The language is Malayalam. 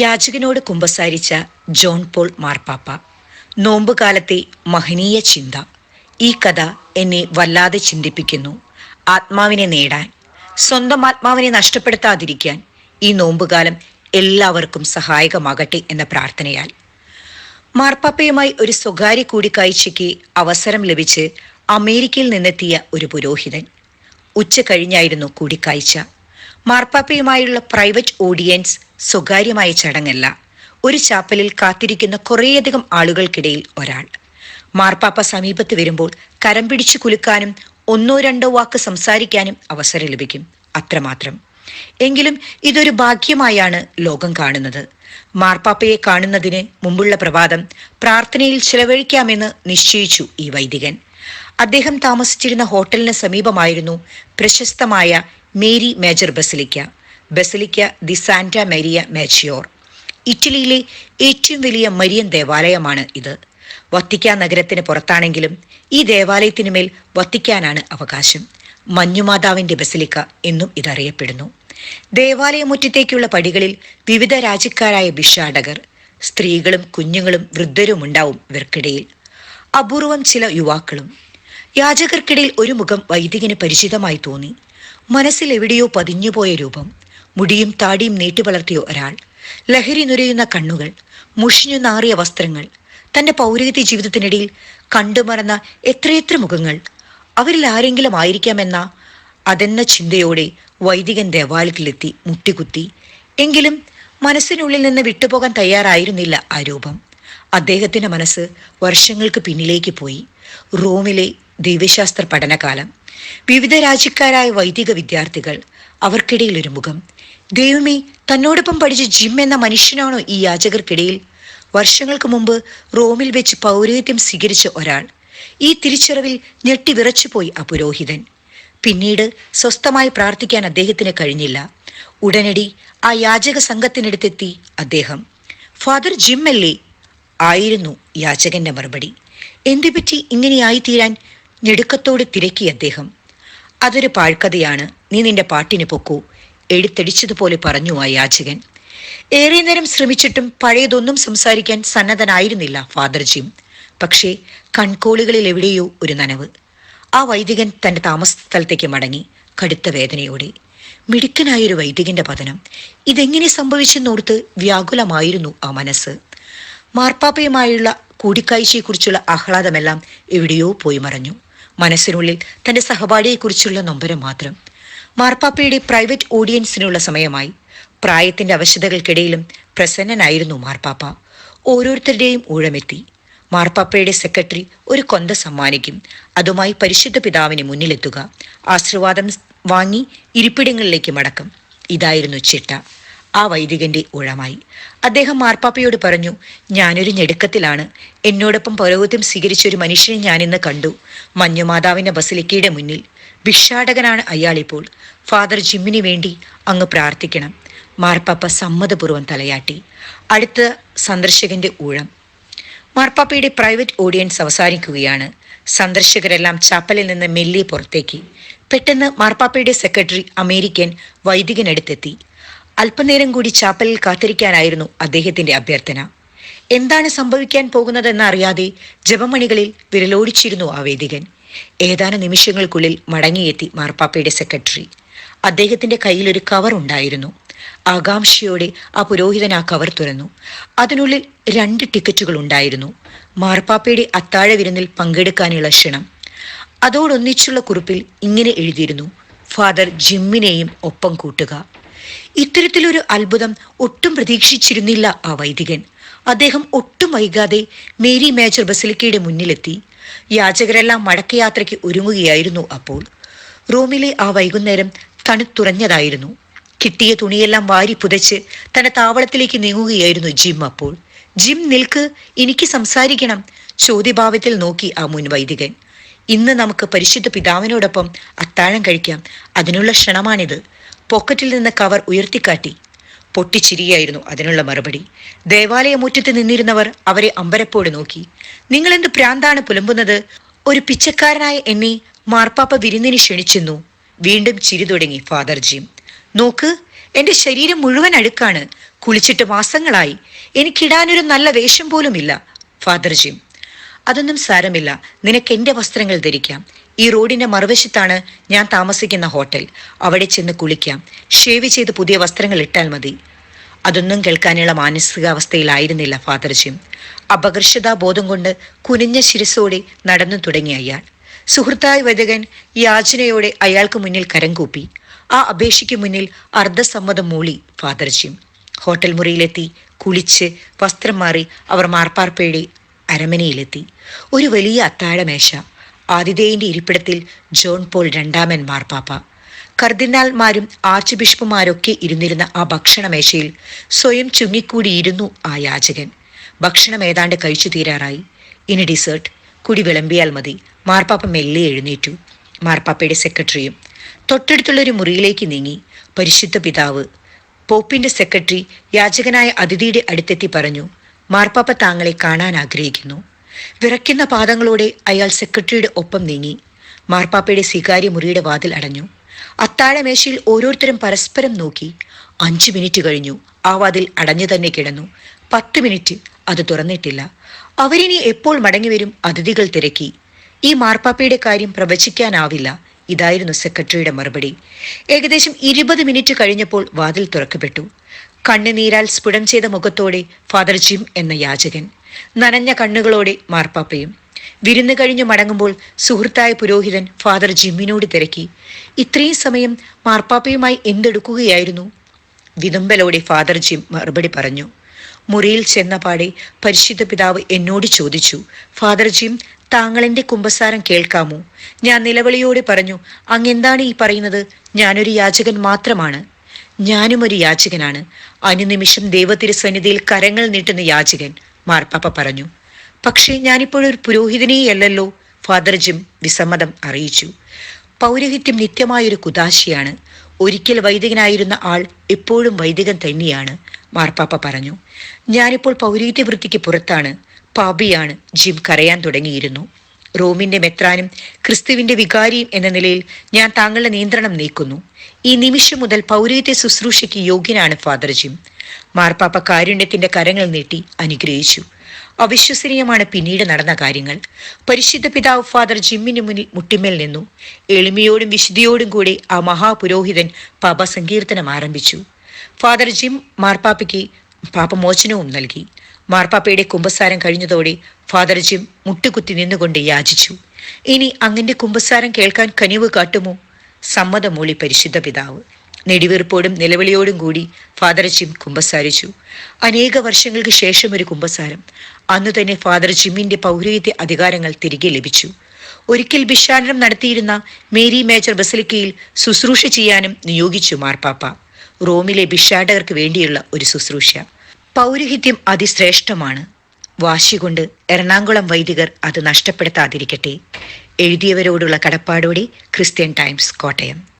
യാചകനോട് കുമ്പസാരിച്ച ജോൺ പോൾ മാർപ്പാപ്പ. നോമ്പുകാലത്തെ മഹനീയ ചിന്ത. ഈ കഥ എന്നെ വല്ലാതെ ചിന്തിപ്പിക്കുന്നു. ആത്മാവിനെ നേടാൻ സ്വന്തം ആത്മാവിനെ നഷ്ടപ്പെടുത്താതിരിക്കാൻ ഈ നോമ്പുകാലം എല്ലാവർക്കും സഹായകമാകട്ടെ എന്ന പ്രാർത്ഥനയാൽ. മാർപ്പാപ്പയുമായി ഒരു സ്വകാര്യ കൂടിക്കാഴ്ചയ്ക്ക് അവസരം ലഭിച്ച് അമേരിക്കയിൽ നിന്നെത്തിയ ഒരു പുരോഹിതൻ. ഉച്ച കഴിഞ്ഞായിരുന്നു കൂടിക്കാഴ്ച. മാർപ്പാപ്പയുമായുള്ള പ്രൈവറ്റ് ഓഡിയൻസ് സ്വകാര്യമായ ചടങ്ങല്ല. ഒരു ചാപ്പലിൽ കാത്തിരിക്കുന്ന കുറേയധികം ആളുകൾക്കിടയിൽ ഒരാൾ. മാർപ്പാപ്പ സമീപത്ത് വരുമ്പോൾ കരം പിടിച്ചു കുലുക്കാനും ഒന്നോ രണ്ടോ വാക്ക് സംസാരിക്കാനും അവസരം ലഭിക്കും. അത്രമാത്രം. എങ്കിലും ഇതൊരു ഭാഗ്യമായാണ് ലോകം കാണുന്നത്. മാർപ്പാപ്പയെ കാണുന്നതിന് മുമ്പുള്ള പ്രഭാതം പ്രാർത്ഥനയിൽ ചിലവഴിക്കാമെന്ന് നിശ്ചയിച്ചു ഈ വൈദികൻ. അദ്ദേഹം താമസിച്ചിരുന്ന ഹോട്ടലിന് സമീപമായിരുന്നു പ്രശസ്തമായ Mary major basilica. Basilica di Santa Maria Maggiore. ഇറ്റലിയിലെ ഏറ്റവും വലിയ മരിയൻ ദേവാലയമാണ് ഇത്. വത്തിക്കാൻ നഗരത്തിന് പുറത്താണെങ്കിലും ഈ ദേവാലയത്തിനുമേൽ വത്തിക്കാനാണ് അവകാശം. മഞ്ഞുമാതാവിന്റെ ബസലിക്ക എന്നും ഇതറിയപ്പെടുന്നു. ദേവാലയമുറ്റത്തേക്കുള്ള പടികളിൽ വിവിധ രാജ്യക്കാരായ ഭിക്ഷാടകർ സ്ത്രീകളും കുഞ്ഞുങ്ങളും വൃദ്ധരും ഉണ്ടാവും ഇവർക്കിടയിൽ. അപൂർവം ചില യുവാക്കളും. യാചകർക്കിടയിൽ ഒരു മുഖം വൈദികന് പരിചിതമായി തോന്നി. മനസ്സിൽ എവിടെയോ പതിഞ്ഞുപോയ രൂപം. മുടിയും താടിയും നീട്ടി വളർത്തിയ ഒരാൾ ലഹരി നുരയുന്ന കണ്ണുകൾ മുഷിഞ്ഞു നാറിയ വസ്ത്രങ്ങൾ തന്റെ പൗരഹിത്യ ജീവിതത്തിനിടയിൽ കണ്ടുമറന്ന എത്രയെത്ര മുഖങ്ങൾ അവരിൽ ആരെങ്കിലും ആയിരിക്കാമെന്ന അതെന്ന ചിന്തയോടെ വൈദികൻ ദേവാലയത്തിലെത്തി മുട്ടികുത്തി എങ്കിലും മനസ്സിനുള്ളിൽ നിന്ന് വിട്ടുപോകാൻ തയ്യാറായിരുന്നില്ല ആ രൂപം. അദ്ദേഹത്തിന്റെ മനസ്സ് വർഷങ്ങൾക്ക് പിന്നിലേക്ക് പോയി. റോമിലെ ദൈവശാസ്ത്ര പഠനകാലം. വിവിധ രാജ്യക്കാരായ വൈദിക വിദ്യാർത്ഥികൾ അവർക്കിടയിൽ ഒരു മുഖം. ദൈവമേ തന്നോടൊപ്പം പഠിച്ച ജിം എന്ന മനുഷ്യനാണോ ഈ യാചകർക്കിടയിൽ? വർഷങ്ങൾക്ക് മുമ്പ് റോമിൽ വെച്ച് പൗരോഹിത്യം സ്വീകരിച്ച ഒരാൾ. ഈ തിരിച്ചറിവിൽ ഞെട്ടി വിറച്ചുപോയി ആ പുരോഹിതൻ. പിന്നീട് സ്വസ്ഥമായി പ്രാർത്ഥിക്കാൻ അദ്ദേഹത്തിന് കഴിഞ്ഞില്ല. ഉടനടി ആ യാചക സംഘത്തിനടുത്തെത്തി അദ്ദേഹം. ഫാദർ ജിം അല്ലേ? ആയിരുന്നു യാചകന്റെ മറുപടി. എന്തുപറ്റി ഇങ്ങനെയായി തീരാൻ ഞെടുക്കത്തോടെ തിരക്കി അദ്ദേഹം. അതൊരു പാഴ്ക്കഥയാണ്. നീ നിന്റെ പാട്ടിന് പൊക്കൂ. എഴുത്തടിച്ചതുപോലെ പറഞ്ഞു ആ യാചകൻ. ഏറെ നേരം ശ്രമിച്ചിട്ടും പഴയതൊന്നും സംസാരിക്കാൻ സന്നദ്ധനായിരുന്നില്ല ഫാദർ ജിം പക്ഷേ കൺകോളുകളിൽ എവിടെയോ ഒരു നനവ്. ആ വൈദികൻ തന്റെ താമസ സ്ഥലത്തേക്ക് മടങ്ങി കടുത്ത വേദനയോടെ. മിടുക്കനായൊരു വൈദികന്റെ പതനം. ഇതെങ്ങനെ സംഭവിച്ചെന്നോർത്ത് വ്യാകുലമായിരുന്നു ആ മനസ്സ്. മാർപ്പാപ്പയുമായുള്ള കൂടിക്കാഴ്ചയെക്കുറിച്ചുള്ള ആഹ്ലാദമെല്ലാം എവിടെയോ പോയി മറഞ്ഞു. മനസ്സിനുള്ളിൽ തന്റെ സഹപാഠിയെക്കുറിച്ചുള്ള നൊമ്പരം മാത്രം. മാർപ്പാപ്പയുടെ പ്രൈവറ്റ് ഓഡിയൻസിനുള്ള സമയമായി. പ്രായത്തിന്റെ അവശതകൾക്കിടയിലും പ്രസന്നനായിരുന്നു മാർപ്പാപ്പ. ഓരോരുത്തരുടെയും ഊഴമെത്തി. മാർപ്പാപ്പയുടെ സെക്രട്ടറി ഒരു കൊന്ത സമ്മാനിക്കും. അതുമായി പരിശുദ്ധ പിതാവിന് മുന്നിലെത്തുക. ആശീർവാദം വാങ്ങി ഇരിപ്പിടങ്ങളിലേക്ക് മടക്കം. ഇതായിരുന്നു ചിട്ട. ആ വൈദികന്റെ ഊഴമായി അദ്ദേഹം മാർപ്പാപ്പയോട് പറഞ്ഞു ഞാനൊരു ഞെടുക്കത്തിലാണ്. എന്നോടൊപ്പം പൗരോഹിത്യം സ്വീകരിച്ച ഒരു മനുഷ്യനെ ഞാനിന്ന് കണ്ടു. മഞ്ഞുമാതാവിന്റെ ബസിലിക്കയുടെ മുന്നിൽ. ഭിക്ഷാടകനാണ് അയാളിപ്പോൾ. ഫാദർ ജിമ്മിന് വേണ്ടി അങ്ങ് പ്രാർത്ഥിക്കണം. മാർപ്പാപ്പ സമ്മതപൂർവം തലയാട്ടി. അടുത്ത സന്ദർശകന്റെ ഊഴം. മാർപ്പാപ്പയുടെ പ്രൈവറ്റ് ഓഡിയൻസ് അവസാനിക്കുകയാണ്. സന്ദർശകരെല്ലാം ചാപ്പലിൽ നിന്ന് മെല്ലെ പുറത്തേക്ക്. പെട്ടെന്ന് മാർപ്പാപ്പയുടെ സെക്രട്ടറി അമേരിക്കൻ വൈദികനടുത്തെത്തി. അല്പനേരം കൂടി ചാപ്പലിൽ കാത്തിരിക്കാനായിരുന്നു അദ്ദേഹത്തിന്റെ അഭ്യർത്ഥന. എന്താണ് സംഭവിക്കാൻ പോകുന്നതെന്ന് അറിയാതെ ജപമണികളിൽ വിരലോടിച്ചിരുന്നു ആ വേദികൻ. ഏതാനും നിമിഷങ്ങൾക്കുള്ളിൽ മടങ്ങിയെത്തി മാർപ്പാപ്പയുടെ സെക്രട്ടറി. അദ്ദേഹത്തിന്റെ കയ്യിൽ ഒരു കവർ ഉണ്ടായിരുന്നു. ആകാംക്ഷയോടെ ആ പുരോഹിതൻ ആ കവർ തുറന്നു. അതിനുള്ളിൽ രണ്ട് ടിക്കറ്റുകൾ ഉണ്ടായിരുന്നു. മാർപ്പാപ്പയുടെ അത്താഴ വിരുന്നിൽ പങ്കെടുക്കാനുള്ള ക്ഷണം. അതോടൊന്നിച്ചുള്ള കുറിപ്പിൽ ഇങ്ങനെ എഴുതിയിരുന്നു. ഫാദർ ജിമ്മിനെയും ഒപ്പം കൂട്ടുക. ഇത്തരത്തിലൊരു അത്ഭുതം ഒട്ടും പ്രതീക്ഷിച്ചിരുന്നില്ല ആ വൈദികൻ. അദ്ദേഹം ഒട്ടും വൈകാതെ മേരി മേജർ ബസിലിക്കയുടെ മുന്നിലെത്തി. യാചകരെല്ലാം മടക്കയാത്രയ്ക്ക് ഒരുങ്ങുകയായിരുന്നു അപ്പോൾ. റോമിലെ ആ വൈകുന്നേരം തണുത്തുറഞ്ഞതായിരുന്നു കിട്ടിയ തുണിയെല്ലാം വാരി പുതച്ച് തന്റെ താവളത്തിലേക്ക് നീങ്ങുകയായിരുന്നു ജിം അപ്പോൾ. ജിം നിൽക്ക് എനിക്ക് സംസാരിക്കണം ചോദ്യഭാവത്തിൽ നോക്കി ആ മുൻ വൈദികൻ. ഇന്ന് നമുക്ക് പരിശുദ്ധ പിതാവിനോടൊപ്പം അത്താഴം കഴിക്കാം. അതിനുള്ള ക്ഷണമാണിത്. പോക്കറ്റിൽ നിന്ന് കവർ ഉയർത്തിക്കാട്ടി. പൊട്ടിച്ചിരിയായിരുന്നു അതിനുള്ള മറുപടി. ദേവാലയമുറ്റത്ത് നിന്നിരുന്നവർ അവരെ അമ്പരപ്പോട് നോക്കി. നിങ്ങൾ എന്ത് പ്രാന്താണ് പുലമ്പുന്നത്? ഒരു പിച്ചക്കാരനായ എന്നെ മാർപ്പാപ്പ വിരുന്നിന് ക്ഷണിച്ചെന്നു വീണ്ടും ചിരി തുടങ്ങി ഫാദർ നോക്ക് എന്റെ ശരീരം മുഴുവൻ അടുക്കാണ് കുളിച്ചിട്ട് മാസങ്ങളായി. എനിക്കിടാനൊരു നല്ല വേഷം പോലുമില്ല ഫാദർ അതൊന്നും സാരമില്ല. നിനക്ക് എന്റെ വസ്ത്രങ്ങൾ ധരിക്കാം. ഈ റോഡിന്റെ മറുവശത്താണ് ഞാൻ താമസിക്കുന്ന ഹോട്ടൽ. അവിടെ ചെന്ന് കുളിക്കാം. ഷേവ് ചെയ്ത് പുതിയ വസ്ത്രങ്ങൾ ഇട്ടാൽ മതി. അതൊന്നും കേൾക്കാനുള്ള മാനസികാവസ്ഥയിലായിരുന്നില്ല ഫാദർ ജിം. അപകർഷതാ ബോധം കൊണ്ട് കുനിഞ്ഞ ശിരസോടെ നടന്നു തുടങ്ങി അയാൾ. സുഹൃത്തായ വൈദികൻ യാചനയോടെ അയാൾക്ക് മുന്നിൽ കരം കൂപ്പി. ആ അപേക്ഷയ്ക്ക് മുന്നിൽ അർദ്ധസമ്മതം മൂളി ഫാദർ ജിം. ഹോട്ടൽ മുറിയിലെത്തി കുളിച്ച് വസ്ത്രം മാറി അവർ മാർപ്പാർപ്പയുടെ അരമനയിലെത്തി. ഒരു വലിയ അത്താഴമേശ. ആതിഥേയന്റെ ഇരിപ്പിടത്തിൽ ജോൺ പോൾ രണ്ടാമൻ മാർപ്പാപ്പ. കർദിനാൽമാരും ആർച്ച് ബിഷപ്പുമാരൊക്കെ ഇരുന്നിരുന്ന ആ ഭക്ഷണമേശയിൽ സ്വയം ചുങ്ങിക്കൂടിയിരുന്നു ആ യാചകൻ. ഭക്ഷണം ഏതാണ്ട് കഴിച്ചു തീരാറായി. ഇനി ഡിസേർട്ട്. കുടി വിളമ്പിയാൽ മതി. മാർപ്പാപ്പ മെല്ലെ എഴുന്നേറ്റു. മാർപ്പാപ്പയുടെ സെക്രട്ടറിയും തൊട്ടടുത്തുള്ള ഒരു മുറിയിലേക്ക് നീങ്ങി. പരിശുദ്ധ പിതാവ്. പോപ്പിന്റെ സെക്രട്ടറി യാചകനായ അതിഥിയുടെ അടുത്തെത്തി പറഞ്ഞു മാർപ്പാപ്പ താങ്കളെ കാണാൻ ആഗ്രഹിക്കുന്നു. വിറയ്ക്കുന്ന പാദങ്ങളോടെ അയാൾ സെക്രട്ടറിയുടെ ഒപ്പം നീങ്ങി. മാർപ്പാപ്പയുടെ സ്വീകാര്യ മുറിയുടെ വാതിൽ അടഞ്ഞു. അത്താഴമേശയിൽ ഓരോരുത്തരും പരസ്പരം നോക്കി. അഞ്ചു മിനിറ്റ് കഴിഞ്ഞു. ആ വാതിൽ അടഞ്ഞു തന്നെ കിടന്നു. പത്ത് മിനിറ്റ് അത് തുറന്നിട്ടില്ല. അവരിനി എപ്പോൾ മടങ്ങിവരും അതിഥികൾ തിരക്കി. ഈ മാർപ്പാപ്പയുടെ കാര്യം പ്രവചിക്കാനാവില്ല. ഇതായിരുന്നു സെക്രട്ടറിയുടെ മറുപടി. ഏകദേശം ഇരുപത് മിനിറ്റ് കഴിഞ്ഞപ്പോൾ വാതിൽ തുറക്കപ്പെട്ടു. കണ്ണുനീരാൽ സ്ഫുടം ചെയ്ത മുഖത്തോടെ ഫാദർ ജിം എന്ന യാചകൻ. നനഞ്ഞ കണ്ണുകളോടെ മാർപ്പാപ്പയും. വിരുന്ന് കഴിഞ്ഞു മടങ്ങുമ്പോൾ സുഹൃത്തായ പുരോഹിതൻ ഫാദർ ജിമ്മിനോട് തിരക്കി ഇത്രയും സമയം മാർപ്പാപ്പയുമായി എന്തെടുക്കുകയായിരുന്നു? വിതുമ്പലോടെ ഫാദർ ജിം മറുപടി പറഞ്ഞു. മുറിയിൽ ചെന്ന പാടെ പരിശുദ്ധ പിതാവ് എന്നോട് ചോദിച്ചു ഫാദർ ജിം താങ്കളെന്റെ കുമ്പസാരം കേൾക്കാമോ? ഞാൻ നിലവിളിയോടെ പറഞ്ഞു അങ്ങെന്താണ് ഈ പറയുന്നത്? ഞാനൊരു യാചകൻ മാത്രമാണ്. ഞാനും ഒരു യാചകനാണ്. അനുനിമിഷം ദൈവത്തിരുസന്നിധിയിൽ കരങ്ങൾ നീട്ടുന്ന യാചകൻ മാർപ്പാപ്പ പറഞ്ഞു. പക്ഷേ ഞാനിപ്പോഴൊരു പുരോഹിതനെയല്ലല്ലോ ഫാദർ ജിം വിസമ്മതം അറിയിച്ചു. പൗരോഹിത്യം നിത്യമായൊരു കുതാശിയാണ് ഒരിക്കൽ വൈദികനായിരുന്ന ആൾ എപ്പോഴും വൈദികൻ തന്നെയാണ് മാർപ്പാപ്പ പറഞ്ഞു. ഞാനിപ്പോൾ പൗരോഹിത്യ വൃത്തിക്ക് പുറത്താണ് പാപിയാണ് ജിം കരയാൻ തുടങ്ങിയിരുന്നു. റോമിന്റെ മെത്രാനും ക്രിസ്തുവിന്റെ വികാരിയും എന്ന നിലയിൽ ഞാൻ താങ്കളുടെ നിയന്ത്രണം നീക്കുന്നു. ഈ നിമിഷം മുതൽ പൗരോഹിത്യ ശുശ്രൂഷയ്ക്ക് യോഗ്യനാണ് ഫാദർ ജിം. മാർപ്പാപ്പ കാരുണ്യത്തിന്റെ കരങ്ങൾ നീട്ടി അനുഗ്രഹിച്ചു. അവിശ്വസനീയമാണ് പിന്നീട് നടന്ന കാര്യങ്ങൾ. പരിശുദ്ധ പിതാവ് ഫാദർ ജിമ്മിന് മുന്നിൽ മുട്ടിമേൽ നിന്നു. എളിമയോടും വിശുദ്ധിയോടും കൂടി ആ മഹാപുരോഹിതൻ പാപ സങ്കീർത്തനം ആരംഭിച്ചു. ഫാദർ ജിം മാർപ്പാപ്പയ്ക്ക് പാപമോചനവും നൽകി. മാർപ്പാപ്പയുടെ കുമ്പസാരം കഴിഞ്ഞതോടെ ഫാദർ ജിം മുട്ടുകുത്തി നിന്നുകൊണ്ട് യാചിച്ചു. ഇനി അങ്ങന്റെ കുമ്പസാരം കേൾക്കാൻ കനിവ് കാട്ടുമോ? സമ്മതമൂളി പരിശുദ്ധ പിതാവ്. നെടിവീർപ്പോടും നിലവിളിയോടും കൂടി ഫാദർ ജിം കുമ്പസാരിച്ചു. അനേക വർഷങ്ങൾക്ക് ശേഷം ഒരു കുമ്പസാരം. അന്ന് തന്നെ ഫാദർ ജിമ്മിന്റെ പൗരോഹിത്യ അധികാരങ്ങൾ തിരികെ ലഭിച്ചു. ഒരിക്കൽ ബിഷാനനം നടത്തിയിരുന്ന മേരി മേജർ ബസലിക്കയിൽ ശുശ്രൂഷ ചെയ്യാനും നിയോഗിച്ചു മാർപ്പാപ്പ. റോമിലെ ഭിക്ഷാടകർക്ക് വേണ്ടിയുള്ള ഒരു ശുശ്രൂഷ. പൗരോഹിത്യം അതിശ്രേഷ്ഠമാണ്. വാശികൊണ്ട് എറണാകുളം വൈദികർ അത് നഷ്ടപ്പെടുത്താതിരിക്കട്ടെ. എഴുതിയവരോടുള്ള കടപ്പാടോടെ ക്രിസ്ത്യൻ ടൈംസ് കോട്ടയം.